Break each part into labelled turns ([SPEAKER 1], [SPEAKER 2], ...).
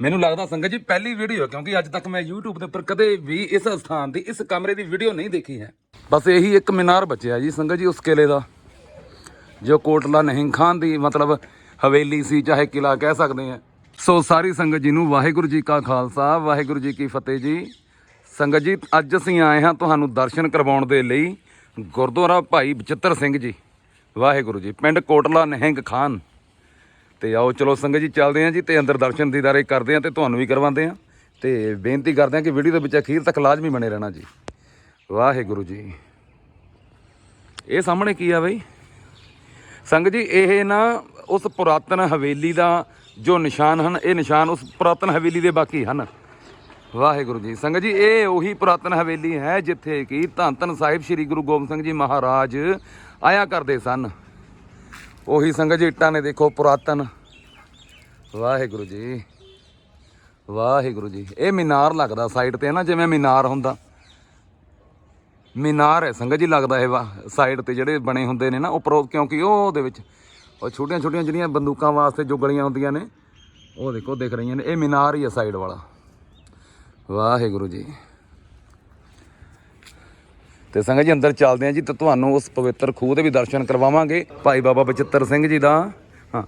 [SPEAKER 1] ਮੈਨੂੰ ਲੱਗਦਾ ਸੰਗਤ ਜੀ, ਪਹਿਲੀ ਵੀਡੀਓ ਹੈ, ਕਿਉਂਕਿ ਅੱਜ ਤੱਕ ਮੈਂ YouTube ਦੇ ਉੱਪਰ ਕਦੇ ਵੀ ਇਸ ਸਥਾਨ ਦੀ, ਇਸ ਕਮਰੇ ਦੀ ਵੀਡੀਓ ਨਹੀਂ ਦੇਖੀ ਹੈ। ਬਸ ਇਹੀ ਇੱਕ ਮੀਨਾਰ ਬਚਿਆ ਜੀ ਸੰਗਤ ਜੀ ਉਸ ਕਿਲੇ ਦਾ, ਜੋ ਕੋਟਲਾ ਨਹੀਂ ਖਾਨ ਦੀ ਮਤਲਬ ਹਵੇਲੀ ਸੀ, ਚਾਹੇ ਕਿਲਾ ਕਹਿ ਸਕਦੇ ਆ ਸੋ ਸਾਰੀ ਸੰਗਤ ਜੀ ਨੂੰ ਵਾਹਿਗੁਰੂ ਜੀ ਕਾ ਖਾਲਸਾ, ਵਾਹਿਗੁਰੂ ਜੀ ਕੀ ਫਤਿਹ ਜੀ। ਸੰਗਤ ਜੀ, ਅੱਜ ਅਸੀਂ ਆਏ ਹਾਂ ਤੁਹਾਨੂੰ ਦਰਸ਼ਨ ਕਰਵਾਉਣ ਦੇ ਲਈ ਗੁਰਦੁਆਰਾ ਭਾਈ ਬਚਿੱਤਰ ਸਿੰਘ ਜੀ। ਵਾਹਿਗੁਰੂ ਜੀ, ਪਿੰਡ ਕੋਟਲਾ ਨਹਿੰਗ ਖਾਨ। ਤੇ ਆਓ ਚਲੋ ਸੰਗਤ ਜੀ, ਚੱਲਦੇ ਹਾਂ ਜੀ ਤੇ ਅੰਦਰ ਦਰਸ਼ਨ ਦੀਦਾਰੇ ਕਰਦੇ ਹਾਂ ਤੇ ਤੁਹਾਨੂੰ ਵੀ ਕਰਵਾਉਂਦੇ ਹਾਂ। ਤੇ ਬੇਨਤੀ ਕਰਦੇ ਹਾਂ ਕਿ ਵੀਡੀਓ ਦੇ ਵਿੱਚ ਅਖੀਰ ਤੱਕ ਲਾਜ਼ਮੀ ਬਣੇ ਰਹਿਣਾ ਜੀ। ਵਾਹਿਗੁਰੂ ਜੀ। ਇਹ ਸਾਹਮਣੇ ਕੀ ਆ ਬਈ? ਸੰਗਤ ਜੀ, ਇਹ ਨਾ ਉਸ ਪੁਰਾਤਨ ਹਵੇਲੀ ਦਾ ਜੋ ਨਿਸ਼ਾਨ ਹਨ, ਇਹ ਨਿਸ਼ਾਨ ਉਸ ਪੁਰਾਤਨ ਹਵੇਲੀ ਦੇ ਬਾਕੀ ਹਨ। ਵਾਹਿਗੁਰੂ ਜੀ। ਸੰਗਤ ਜੀ, ਇਹ ਉਹੀ ਪੁਰਾਤਨ ਹਵੇਲੀ ਹੈ ਜਿੱਥੇ ਕਿ ਧੰਨ ਧੰਨ ਸਾਹਿਬ ਸ੍ਰੀ ਗੁਰੂ ਗੋਬਿੰਦ ਸਿੰਘ ਜੀ ਮਹਾਰਾਜ ਆਇਆ ਕਰਦੇ ਸਨ। ਉਹੀ ਸੰਗਤ ਜੀ, ਇੱਟਾਂ ਨੇ ਦੇਖੋ ਪੁਰਾਤਨ। ਵਾਹਿਗੁਰੂ ਜੀ। ਵਾਹਿਗੁਰੂ ਜੀ। ਇਹ ਮੀਨਾਰ ਲੱਗਦਾ ਸਾਈਡ ਤੇ ਨਾ, ਜਿਵੇਂ ਮੀਨਾਰ ਹੁੰਦਾ। ਮੀਨਾਰ ਹੈ, ਸੰਗਤ ਜੀ ਲੱਗਦਾ ਇਹ ਸਾਈਡ ਤੇ ਜਿਹੜੇ ਬਣੇ ਹੁੰਦੇ ਨੇ ਨਾ ਉੱਪਰੋਂ ਕਿਉਂਕਿ ਉਹ ਉਹਦੇ ਵਿੱਚ, ਉਹ ਛੋਟੀਆਂ ਛੋਟੀਆਂ ਜਿਹੜੀਆਂ ਬੰਦੂਕਾਂ ਵਾਸਤੇ ਜੋ ਗਲੀਆਂ ਹੁੰਦੀਆਂ ਨੇ, ਉਹ ਦੇਖੋ, ਦਿਖ ਰਹੀਆਂ ਨੇ। ਇਹ ਮੀਨਾਰ ਹੀ ਹੈ ਸਾਈਡ ਵਾਲਾ। ਵਾਹਿਗੁਰੂ ਜੀ। ਤੇ ਸੰਗਤ ਜੀ, ਅੰਦਰ ਚੱਲਦੇ ਹਾਂ ਜੀ ਤੇ ਤੁਹਾਨੂੰ ਉਸ ਪਵਿੱਤਰ ਖੂਹ ਦੇ ਵੀ ਦਰਸ਼ਨ ਕਰਵਾਵਾਂਗੇ। ਭਾਈ ਬਾਬਾ ਬਚਿੱਤਰ ਸਿੰਘ ਜੀ ਦਾ, ਹਾਂ।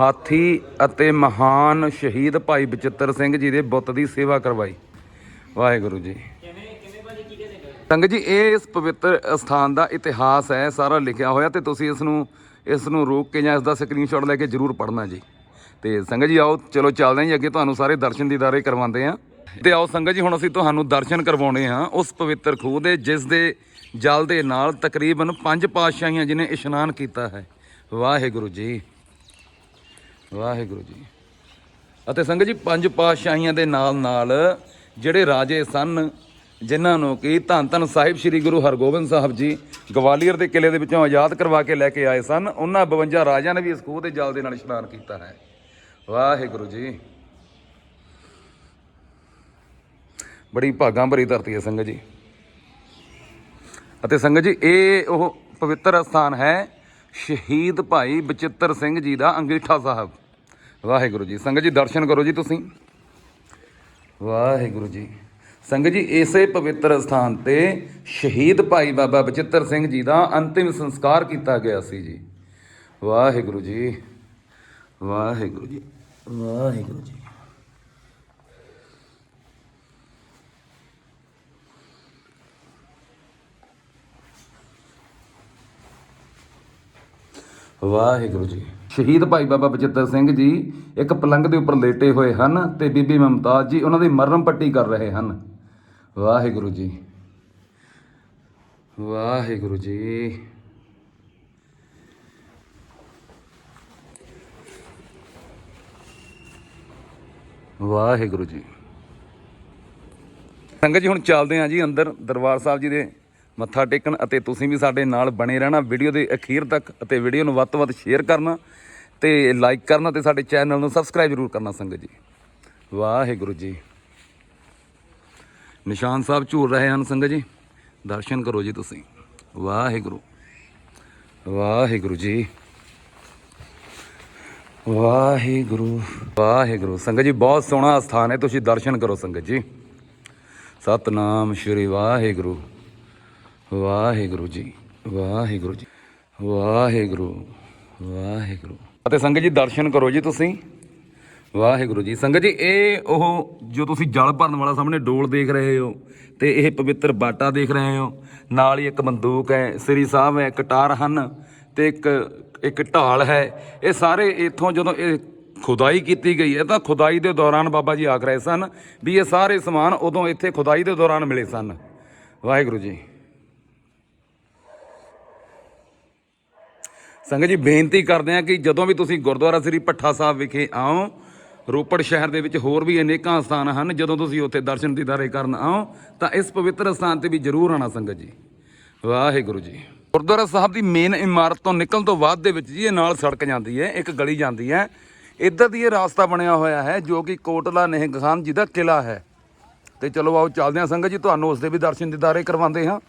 [SPEAKER 1] ਹਾਥੀ ਅਤੇ ਮਹਾਨ ਸ਼ਹੀਦ ਭਾਈ ਬਚਿੱਤਰ ਸਿੰਘ ਜੀ ਦੇ ਬੁੱਤ ਦੀ ਸੇਵਾ ਕਰਵਾਈ। ਵਾਹਿਗੁਰੂ ਜੀ। ਸੰਗਤ ਜੀ, ਇਹ ਇਸ ਪਵਿੱਤਰ ਸਥਾਨ ਦਾ ਇਤਿਹਾਸ ਹੈ, ਸਾਰਾ ਲਿਖਿਆ ਹੋਇਆ ਤੇ ਤੁਸੀਂ ਇਸ ਨੂੰ ਇਸ ਨੂੰ ਰੋਕ ਕੇ ਜਾਂ ਇਸ ਦਾ ਸਕਰੀਨਸ਼ਾਟ ਲੈ ਕੇ ਜਰੂਰ ਪੜ੍ਹਨਾ ਜੀ। ਤੇ ਸੰਗਤ ਜੀ, ਆਓ, ਚਲੋ ਚੱਲਦੇ ਹਾਂ ਜੀ, ਅੱਗੇ ਤੁਹਾਨੂੰ ਸਾਰੇ ਦਰਸ਼ਨ ਦੀਦਾਰੇ ਕਰਵਾਉਂਦੇ ਹਾਂ। ਤੇ ਆਓ ਸੰਗਤ ਜੀ, ਹੁਣ ਅਸੀਂ ਤੁਹਾਨੂੰ ਦਰਸ਼ਨ ਕਰਵਾਉਣੇ ਹਾਂ ਉਸ ਪਵਿੱਤਰ ਖੂਹ ਦੇ, ਜਿਸ ਦੇ ਜਲ ਦੇ ਨਾਲ ਤਕਰੀਬਨ ਪੰਜ ਪਾਤਸ਼ਾਹੀਆਂ ਜਿਨੇ ਇਸ਼ਨਾਨ ਕੀਤਾ ਹੈ। ਵਾਹਿਗੁਰੂ ਜੀ ਵਾਹਿਗੁਰੂ ਜੀ। ਅਤੇ ਸੰਗਤ ਜੀ, ਪੰਜ ਪਾਤਸ਼ਾਹੀਆਂ ਦੇ ਨਾਲ ਨਾਲ ਜਿਹੜੇ ਰਾਜੇ ਸਨ, ਜਿਨ੍ਹਾਂ ਨੂੰ ਕਿ ਧੰਨ ਧੰਨ ਸਾਹਿਬ ਸ੍ਰੀ ਗੁਰੂ ਹਰਗੋਬਿੰਦ ਸਾਹਿਬ ਜੀ ਗਵਾਲੀਅਰ ਦੇ ਕਿਲੇ ਦੇ ਵਿੱਚੋਂ ਆਜ਼ਾਦ ਕਰਵਾ ਕੇ ਲੈ ਕੇ ਆਏ ਸਨ, ਉਹਨਾਂ 52 ਰਾਜਿਆਂ ਨੇ ਵੀ ਇਸ ਖੂਹ ਦੇ ਜਲ ਦੇ ਨਾਲ ਇਸ਼ਨਾਨ ਕੀਤਾ ਹੈ। ਵਾਹਿਗੁਰੂ ਜੀ। ਬੜੀ ਭਾਗਾਂ ਭਰੀ ਧਰਤੀ ਹੈ ਸੰਗਤ ਜੀ। ਅਤੇ ਸੰਗਤ ਜੀ, ਇਹ ਉਹ ਪਵਿੱਤਰ ਸਥਾਨ ਹੈ ਸ਼ਹੀਦ ਭਾਈ ਬਚਿੱਤਰ ਸਿੰਘ ਜੀ ਦਾ ਅੰਗੀਠਾ ਸਾਹਿਬ। ਵਾਹਿਗੁਰੂ ਜੀ, ਸੰਗਤ ਜੀ, ਦਰਸ਼ਨ ਕਰੋ ਜੀ ਤੁਸੀਂ। ਵਾਹਿਗੁਰੂ ਜੀ, ਸੰਗਤ ਜੀ, ਇਸੇ ਪਵਿੱਤਰ ਸਥਾਨ ਤੇ ਸ਼ਹੀਦ ਭਾਈ ਬਾਬਾ ਬਚਿੱਤਰ ਸਿੰਘ ਜੀ ਦਾ ਅੰਤਿਮ ਸੰਸਕਾਰ ਕੀਤਾ ਗਿਆ ਸੀ ਜੀ। ਵਾਹਿਗੁਰੂ ਜੀ ਵਾਹਿਗੁਰੂ ਜੀ ਵਾਹਿਗੁਰੂ ਜੀ। ਵਾਹਿਗੁਰੂ ਜੀ। ਸ਼ਹੀਦ ਭਾਈ ਬਾਬਾ ਬਚਿੱਤਰ ਸਿੰਘ ਜੀ ਇੱਕ ਪਲੰਗ ਦੇ ਉੱਪਰ ਲੇਟੇ ਹੋਏ ਹਨ ਤੇ ਬੀਬੀ ਮਮਤਾਜ ਜੀ ਉਹਨਾਂ ਦੀ ਮਰਮ ਪੱਟੀ ਕਰ ਰਹੇ ਹਨ। ਵਾਹਿਗੁਰੂ ਜੀ। ਵਾਹਿਗੁਰੂ ਜੀ। ਵਾਹਿਗੁਰੂ ਜੀ। ਸੰਗਤ ਜੀ, ਹੁਣ ਚੱਲਦੇ ਹਾਂ ਜੀ ਅੰਦਰ ਦਰਬਾਰ ਸਾਹਿਬ ਜੀ ਦੇ ਮੱਥਾ ਟੇਕਣ ਅਤੇ ਤੁਸੀਂ ਵੀ ਸਾਡੇ ਨਾਲ ਬਣੇ ਰਹਿਣਾ। ਵੀਡੀਓ ਦੇ ਅਖੀਰ ਤੱਕ ਅਤੇ ਵੀਡੀਓ ਨੂੰ ਵੱਧ ਤੋਂ ਵੱਧ ਸ਼ੇਅਰ ਕਰਨਾ ਤੇ ਲਾਈਕ ਕਰਨਾ ਤੇ ਸਾਡੇ ਚੈਨਲ ਨੂੰ ਸਬਸਕ੍ਰਾਈਬ ਜ਼ਰੂਰ ਕਰਨਾ ਸੰਗਤ ਜੀ। ਵਾਹਿਗੁਰੂ ਜੀ। ਨਿਸ਼ਾਨ ਸਾਹਿਬ ਝੂਲ ਰਹੇ ਹਨ ਸੰਗਤ ਜੀ। ਦਰਸ਼ਨ ਕਰੋ ਜੀ ਤੁਸੀਂ। ਵਾਹਿਗੁਰੂ। ਵਾਹਿਗੁਰੂ ਜੀ। ਵਾਹਿਗੁਰੂ। ਵਾਹਿਗੁਰੂ। ਸੰਗਤ ਜੀ, ਬਹੁਤ ਸੋਹਣਾ ਸਥਾਨ ਹੈ। ਤੁਸੀਂ ਦਰਸ਼ਨ ਕਰੋ ਸੰਗਤ ਜੀ। ਸਤਨਾਮ ਸ਼੍ਰੀ ਵਾਹਿਗੁਰੂ। ਵਾਹਿਗੁਰੂ ਜੀ ਵਾਹਿਗੁਰੂ ਜੀ, ਵਾਹਿਗੁਰੂ ਵਾਹਿਗੁਰੂ। ਅਤੇ ਸੰਗਤ ਜੀ, ਦਰਸ਼ਨ ਕਰੋ ਜੀ ਤੁਸੀਂ। ਵਾਹਿਗੁਰੂ ਜੀ, ਸੰਗਤ ਜੀ, ਇਹ ਉਹ ਜੋ ਤੁਸੀਂ ਜਲ ਭਰਨ ਵਾਲਾ ਸਾਹਮਣੇ ਡੋਲ ਦੇਖ ਰਹੇ ਹੋ ਤੇ ਇਹ ਪਵਿੱਤਰ ਬਾਟਾ ਦੇਖ ਰਹੇ ਹੋ। ਨਾਲ ਹੀ ਇੱਕ ਬੰਦੂਕ ਹੈ, ਸ੍ਰੀ ਸਾਹਿਬ ਹੈ ਕਟਾਰ ਹਨ ਤੇ ਇੱਕ ਇੱਕ ਢਾਲ ਹੈ। ਇਹ ਸਾਰੇ ਇੱਥੋਂ ਜਦੋਂ ਇਹ ਖੁਦਾਈ ਕੀਤੀ ਗਈ ਹੈ ਤਾਂ ਖੁਦਾਈ ਦੇ ਦੌਰਾਨ ਬਾਬਾ ਜੀ ਆਖ ਰਹੇ ਸਨ ਵੀ ਇਹ ਸਾਰੇ ਸਮਾਨ ਉਦੋਂ ਇੱਥੇ ਖੁਦਾਈ ਦੇ ਦੌਰਾਨ ਮਿਲੇ ਸਨ। ਵਾਹਿਗੁਰੂ ਜੀ। ਸੰਗਤ ਜੀ, ਬੇਨਤੀ ਕਰਦੇ ਹਾਂ ਕਿ ਜਦੋਂ ਵੀ ਤੁਸੀਂ ਗੁਰਦੁਆਰਾ ਸ੍ਰੀ ਭੱਠਾ ਸਾਹਿਬ ਵਿਖੇ ਆਓ, ਰੋਪੜ ਸ਼ਹਿਰ ਦੇ ਵਿੱਚ ਹੋਰ ਵੀ ਅਨੇਕਾਂ ਸਥਾਨ ਹਨ, ਜਦੋਂ ਤੁਸੀਂ ਉੱਥੇ ਦਰਸ਼ਨ ਦੀਦਾਰੇ ਕਰਨ ਆਓ, ਤਾਂ ਇਸ ਪਵਿੱਤਰ ਸਥਾਨ ਤੇ ਵੀ ਜ਼ਰੂਰ ਆਣਾ ਸੰਗਤ ਜੀ। ਵਾਹਿਗੁਰੂ ਜੀ। ਗੁਰਦੁਆਰਾ ਸਾਹਿਬ ਦੀ ਮੇਨ ਇਮਾਰਤ ਤੋਂ ਨਿਕਲਣ ਤੋਂ ਬਾਅਦ ਦੇ ਵਿੱਚ ਜੀ, ਇਹ ਨਾਲ ਸੜਕ ਜਾਂਦੀ ਹੈ, ਇੱਕ ਗਲੀ ਜਾਂਦੀ ਹੈ। ਇੱਧਰ ਦੀ ਇਹ ਰਾਸਤਾ ਬਣਿਆ ਹੋਇਆ ਹੈ, ਜੋ ਕਿ ਕੋਟਲਾ ਨਿਹੰਗ ਖਾਨ ਜੀ ਦਾ ਕਿਲਾ ਹੈ। ਤੇ ਚਲੋ ਆਓ, ਚੱਲਦੇ ਹਾਂ ਸੰਗਤ ਜੀ, ਤੁਹਾਨੂੰ ਉਸ ਦੇ ਵੀ ਦਰਸ਼ਨ ਦੀਦਾਰੇ ਕਰਵਾਉਂਦੇ ਹਾਂ।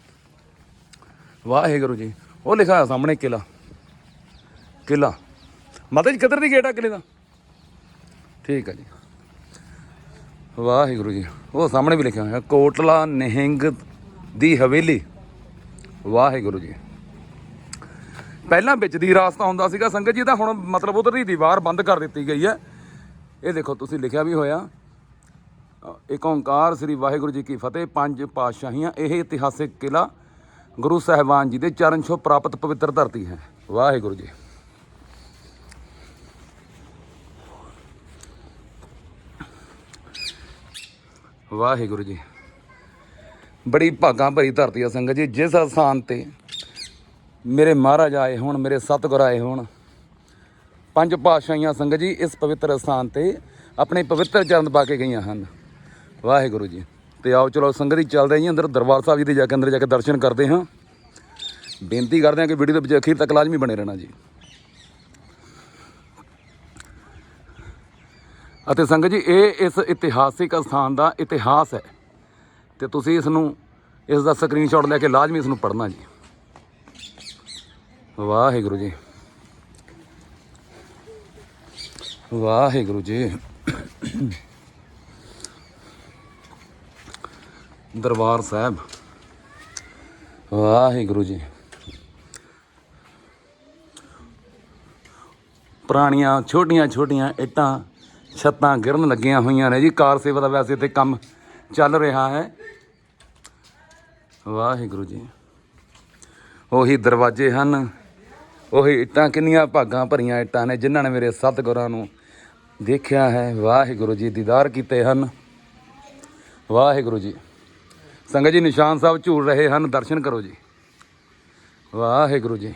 [SPEAKER 1] ਵਾਹਿਗੁਰੂ ਜੀ, ਉਹ ਲਿਖਿਆ ਹੋਇਆ ਸਾਹਮਣੇ ਕਿਲਾ ਕਿਲਾ। ਮਾਤਾ ਜੀ, ਕਿੱਧਰ ਦੀ ਗੇਟ ਆ ਕਿਲੇ ਦਾ? ਠੀਕ ਹੈ ਜੀ। ਵਾਹਿਗੁਰੂ ਜੀ, ਉਹ ਸਾਹਮਣੇ ਵੀ ਲਿਖਿਆ ਹੋਇਆ, ਕੋਟਲਾ ਨਿਹੰਗ ਦੀ ਹਵੇਲੀ। ਵਾਹਿਗੁਰੂ ਜੀ। ਪਹਿਲਾਂ ਵਿੱਚ ਦੀ ਰਾਸਤਾ ਹੁੰਦਾ ਸੀਗਾ ਸੰਗਤ ਜੀ ਦਾ ਹੁਣ ਮਤਲਬ ਉਧਰ ਦੀ ਦੀਵਾਰ ਬੰਦ ਕਰ ਦਿੱਤੀ ਗਈ ਹੈ। ਇਹ ਦੇਖੋ, ਤੁਸੀਂ ਲਿਖਿਆ ਵੀ ਹੋਇਆ। ਇੱਕ ਏਕ ਓੰਕਾਰ ਸ੍ਰੀ ਵਾਹਿਗੁਰੂ ਜੀ ਕੀ ਫਤਿਹ, ਪੰਜ ਪਾਤਸ਼ਾਹੀਆਂ, ਇਹ ਇਤਿਹਾਸਿਕ ਕਿਲਾ ਗੁਰੂ ਸਾਹਿਬਾਨ ਜੀ ਦੇ ਚਰਨ ਛੋਹ ਪ੍ਰਾਪਤ ਪਵਿੱਤਰ ਧਰਤੀ ਹੈ। ਵਾਹਿਗੁਰੂ ਜੀ। ਵਾਹਿਗੁਰੂ ਜੀ। ਬੜੀ ਭਾਗਾਂ ਭਰੀ ਧਰਤੀ ਆ ਸੰਗਤ ਜੀ। ਜਿਸ ਅਸਥਾਨ ਤੇ ਮੇਰੇ ਮਹਾਰਾਜ ਆਏ ਹੋਣ, ਮੇਰੇ ਸਤਿਗੁਰ ਆਏ ਹੋਣ, ਪੰਜ ਪਾਤਸ਼ਾਹੀਆਂ ਸੰਗਤ ਜੀ ਇਸ ਪਵਿੱਤਰ ਅਸਥਾਨ ਤੇ ਆਪਣੇ ਪਵਿੱਤਰ ਚਰਨ ਪਾ ਕੇ ਗਈਆਂ ਹਨ। ਵਾਹਿਗੁਰੂ ਜੀ। ਤੇ ਆਓ ਚਲੋ ਸੰਗਤ ਜੀ, ਚੱਲਦੇ ਹਾਂ ਜੀ ਅੰਦਰ ਦਰਬਾਰ ਸਾਹਿਬ ਜੀ ਦੇ ਜਾ ਕੇ ਅੰਦਰ ਜਾ ਕੇ ਦਰਸ਼ਨ ਕਰਦੇ ਹਾਂ ਬੇਨਤੀ ਕਰਦੇ ਹਾਂ ਕਿ ਵੀਡੀਓ ਦੇ ਵਿੱਚ ਅਖੀਰ ਤੱਕ ਲਾਜ਼ਮੀ ਬਣੇ ਰਹਿਣਾ ਜੀ। ਅਤੇ ਸੰਗਤ ਜੀ, ਇਹ ਇਸ ਇਤਿਹਾਸਿਕ ਸਥਾਨ ਦਾ ਇਤਿਹਾਸ ਹੈ। ਤੇ ਤੁਸੀਂ ਇਸ ਨੂੰ ਇਸ ਦਾ ਸਕਰੀਨਸ਼ਾਟ ਲੈ ਕੇ ਲਾਜ਼ਮੀ ਇਸ ਨੂੰ ਪੜ੍ਹਨਾ ਜੀ। ਵਾਹਿਗੁਰੂ ਜੀ। ਵਾਹਿਗੁਰੂ ਜੀ। ਦਰਬਾਰ ਸਾਹਿਬ। ਵਾਹਿਗੁਰੂ ਜੀ। ਪੁਰਾਣੀਆਂ ਛੋਟੀਆਂ ਛੋਟੀਆਂ ਇੱਟਾਂ ਛੱਤਾਂ ਗਿਰਨ ਲੱਗੀਆਂ ਹੋਈਆਂ ਨੇ ਜੀ। ਕਾਰ ਸੇਵਾ ਦਾ ਵੈਸੇ ਤੇ ਕੰਮ ਚੱਲ ਰਿਹਾ ਹੈ। ਵਾਹਿਗੁਰੂ ਜੀ। ਉਹੀ ਦਰਵਾਜ਼ੇ ਹਨ। ਉਹੀ ਇੱਟਾਂ ਕਿੰਨੀਆਂ ਭਾਗਾਂ ਭਰੀਆਂ ਇੱਟਾਂ ਨੇ, ਜਿਨ੍ਹਾਂ ਨੇ ਮੇਰੇ ਸਤਿਗੁਰਾਂ ਨੂੰ ਦੇਖਿਆ ਹੈ। ਵਾਹਿਗੁਰੂ ਜੀ, ਦੀਦਾਰ ਕੀਤੇ ਹਨ। ਵਾਹਿਗੁਰੂ ਜੀ। ਸੰਗਤ ਜੀ, ਨਿਸ਼ਾਨ ਸਾਹਿਬ ਝੂਲ ਰਹੇ ਹਨ। ਦਰਸ਼ਨ ਕਰੋ ਜੀ। ਵਾਹਿਗੁਰੂ ਜੀ।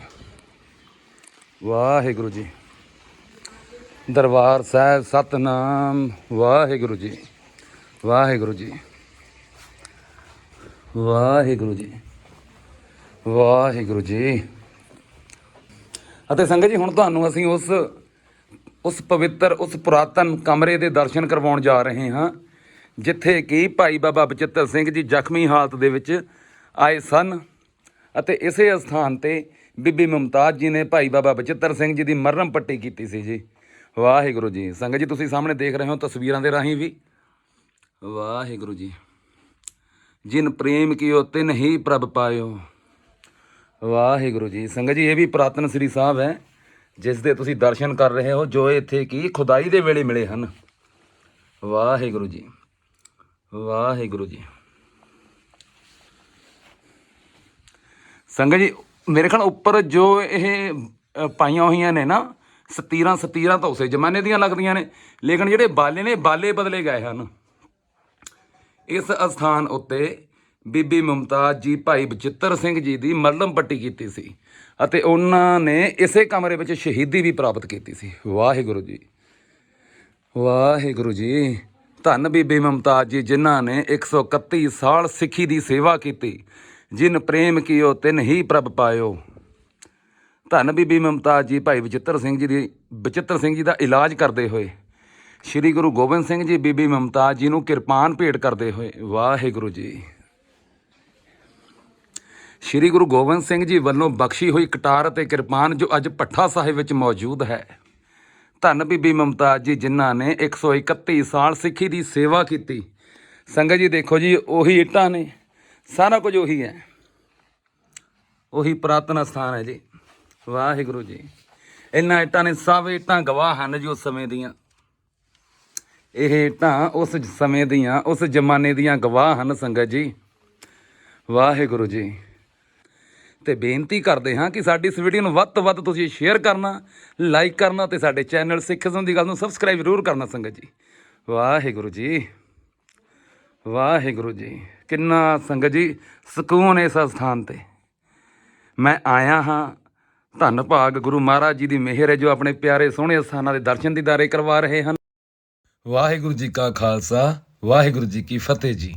[SPEAKER 1] ਵਾਹਿਗੁਰੂ ਜੀ। ਦਰਬਾਰ ਸਾਹਿਬ ਸਤਨਾਮ। ਵਾਹਿਗੁਰੂ ਜੀ। ਵਾਹਿਗੁਰੂ ਜੀ। ਵਾਹਿਗੁਰੂ ਜੀ। ਵਾਹਿਗੁਰੂ ਜੀ। ਅਤੇ ਸੰਗਤ ਜੀ, ਹੁਣ ਤੁਹਾਨੂੰ ਅਸੀਂ ਉਸ ਉਸ ਪਵਿੱਤਰ, ਉਸ ਪੁਰਾਤਨ ਕਮਰੇ ਦੇ ਦਰਸ਼ਨ ਕਰਵਾਉਣ ਜਾ ਰਹੇ ਹਾਂ, ਜਿੱਥੇ ਕਿ ਭਾਈ ਬਾਬਾ ਬਚਿੱਤਰ ਸਿੰਘ ਜੀ ਜ਼ਖਮੀ ਹਾਲਤ ਦੇ ਵਿੱਚ ਆਏ ਸਨ ਅਤੇ ਇਸੇ ਸਥਾਨ ਤੇ ਬੀਬੀ ਮੁਮਤਾਜ਼ ਜੀ ਨੇ ਭਾਈ ਬਾਬਾ ਬਚਿੱਤਰ ਸਿੰਘ ਜੀ ਦੀ ਮਰਨਮ ਪੱਟੀ ਕੀਤੀ ਸੀ ਜੀ। ਵਾਹਿਗੁਰੂ ਜੀ। ਸੰਗਤ ਜੀ, ਤੁਸੀਂ ਸਾਹਮਣੇ ਦੇਖ ਰਹੇ ਹੋ ਤਸਵੀਰਾਂ ਦੇ ਰਾਹੀਂ ਵੀ। ਵਾਹਿਗੁਰੂ ਜੀ। ਜਿਨ ਪ੍ਰੇਮ ਕੀਓ, ਤਿਨ ਹੀ ਪ੍ਰਭ ਪਾਇਓ। ਵਾਹਿਗੁਰੂ ਜੀ। ਸੰਗਤ ਜੀ, ਇਹ ਵੀ ਪ੍ਰਾਤਨ ਸ੍ਰੀ ਸਾਹਿਬ ਹੈ, ਜਿਸ ਦੇ ਤੁਸੀਂ ਦਰਸ਼ਨ ਕਰ ਰਹੇ ਹੋ, ਜੋ ਇੱਥੇ ਕੀ ਖੁਦਾਈ ਦੇ ਵੇਲੇ ਮਿਲੇ ਹਨ। ਵਾਹਿਗੁਰੂ ਜੀ। ਵਾਹਿਗੁਰੂ ਜੀ। ਸੰਗਤ ਜੀ, ਮੇਰੇ ਖਿਆਲ ਉੱਪਰ ਜੋ ਇਹ ਪਾਈਆਂ ਹੋਈਆਂ ਨੇ ਨਾ ਸਤੀਰਾਂ ਸਤੀਰਾਂ ਤਾਂ ਉਸੇ ਜ਼ਮਾਨੇ ਦੀਆਂ ਲੱਗਦੀਆਂ ਨੇ। ਲੇਕਿਨ ਜਿਹੜੇ ਬਾਲੇ ਨੇ, ਬਾਲੇ ਬਦਲੇ ਗਏ ਹਨ। ਇਸ ਅਸਥਾਨ ਉੱਤੇ ਬੀਬੀ ਮੁਮਤਾਜ਼ ਜੀ, ਭਾਈ ਬਚਿੱਤਰ ਸਿੰਘ ਜੀ ਦੀ ਮਰਲਮ ਪੱਟੀ ਕੀਤੀ ਸੀ ਅਤੇ ਉਹਨਾਂ ਨੇ ਇਸੇ ਕਮਰੇ ਵਿੱਚ ਸ਼ਹੀਦੀ ਵੀ ਪ੍ਰਾਪਤ ਕੀਤੀ ਸੀ। ਵਾਹਿਗੁਰੂ ਜੀ। ਵਾਹਿਗੁਰੂ ਜੀ। ਧੰਨ ਬੀਬੀ ਮੁਮਤਾਜ਼ ਜੀ, ਜਿਨ੍ਹਾਂ ਨੇ 131 ਸਾਲ ਸਿੱਖੀ ਦੀ ਸੇਵਾ ਕੀਤੀ, ਜਿਨ ਪ੍ਰੇਮ ਕੀਓ ਤਿਨ ਹੀ ਪ੍ਰਭ ਪਾਇਓ। ਧੰਨ ਬੀਬੀ ਮਮਤਾਜ ਜੀ, ਭਾਈ ਬਚਿੱਤਰ ਸਿੰਘ ਜੀ ਦੀ ਬਚਿੱਤਰ ਸਿੰਘ ਜੀ ਦਾ ਇਲਾਜ ਕਰਦੇ ਹੋਏ, ਸ੍ਰੀ ਗੁਰੂ ਗੋਬਿੰਦ ਸਿੰਘ ਜੀ, ਬੀਬੀ ਮੁਮਤਾਜ਼ ਜੀ ਨੂੰ ਕਿਰਪਾਨ ਭੇਟ ਕਰਦੇ ਹੋਏ, ਵਾਹਿਗੁਰੂ ਜੀ। ਸ੍ਰੀ ਗੁਰੂ ਗੋਬਿੰਦ ਸਿੰਘ ਜੀ ਵੱਲੋਂ ਬਖਸ਼ੀ ਹੋਈ ਕਟਾਰ ਅਤੇ ਕਿਰਪਾਨ ਜੋ ਅੱਜ ਪੱਠਾ ਸਾਹਿਬ ਵਿੱਚ ਮੌਜੂਦ ਹੈ। ਧੰਨ ਬੀਬੀ ਮੁਮਤਾਜ਼ ਜੀ, ਜਿਨ੍ਹਾਂ ਨੇ 131 ਸਾਲ ਸਿੱਖੀ ਦੀ ਸੇਵਾ ਕੀਤੀ। ਸੰਗਤ ਜੀ, ਦੇਖੋ ਜੀ, ਉਹੀ ਇੱਟਾਂ ਨੇ, ਸਾਰਾ ਕੁਝ ਉਹੀ ਹੈ। ਉਹੀ ਪ੍ਰਾਤਨ ਸਥਾਨ ਹੈ ਜੀ। ਵਾਹਿਗੁਰੂ ਜੀ। ਇਹਨਾਂ ਇੱਟਾਂ ਨੇ ਸਭ ਇੱਟਾਂ ਗਵਾਹ ਹਨ ਜੀ ਉਸ ਸਮੇਂ ਦੀਆਂ। ਇਹ ਇੱਟਾਂ ਉਸ ਸਮੇਂ ਦੀਆਂ, ਉਸ ਜ਼ਮਾਨੇ ਦੀਆਂ ਗਵਾਹ ਹਨ ਸੰਗਤ ਜੀ। ਵਾਹਿਗੁਰੂ ਜੀ। ਤੇ ਬੇਨਤੀ ਕਰਦੇ ਹਾਂ ਕਿ ਸਾਡੀ ਇਸ ਵੀਡੀਓ ਨੂੰ ਵੱਧ ਤੋਂ ਵੱਧ ਤੁਸੀਂ ਸ਼ੇਅਰ ਕਰਨਾ, ਲਾਈਕ ਕਰਨਾ ਤੇ ਸਾਡੇ ਚੈਨਲ ਸਿੱਖਜ਼ਮ ਦੀ ਗੱਲ ਨੂੰ ਸਬਸਕ੍ਰਾਈਬ ਜ਼ਰੂਰ ਕਰਨਾ ਸੰਗਤ ਜੀ। ਵਾਹਿਗੁਰੂ ਜੀ। ਵਾਹਿਗੁਰੂ ਜੀ। ਕਿੰਨਾ ਸੰਗਤ ਜੀ ਸਕੂਨ ਇਸ ਸਥਾਨ ਤੇ। ਮੈਂ ਆਇਆ ਹਾਂ ਧੰਨ ਭਾਗ ਗੁਰੂ ਮਹਾਰਾਜ ਜੀ ਦੀ ਮਿਹਰ ਹੈ ਜੋ ਆਪਣੇ ਪਿਆਰੇ ਸੋਹਣੇ ਅਸਥਾਨਾਂ ਦੇ ਦਰਸ਼ਨ ਦੀਦਾਰੇ ਕਰਵਾ ਰਹੇ ਹਨ। ਵਾਹਿਗੁਰੂ ਜੀ ਕਾ ਖਾਲਸਾ, ਵਾਹਿਗੁਰੂ ਜੀ ਕੀ ਫਤਿਹ ਜੀ।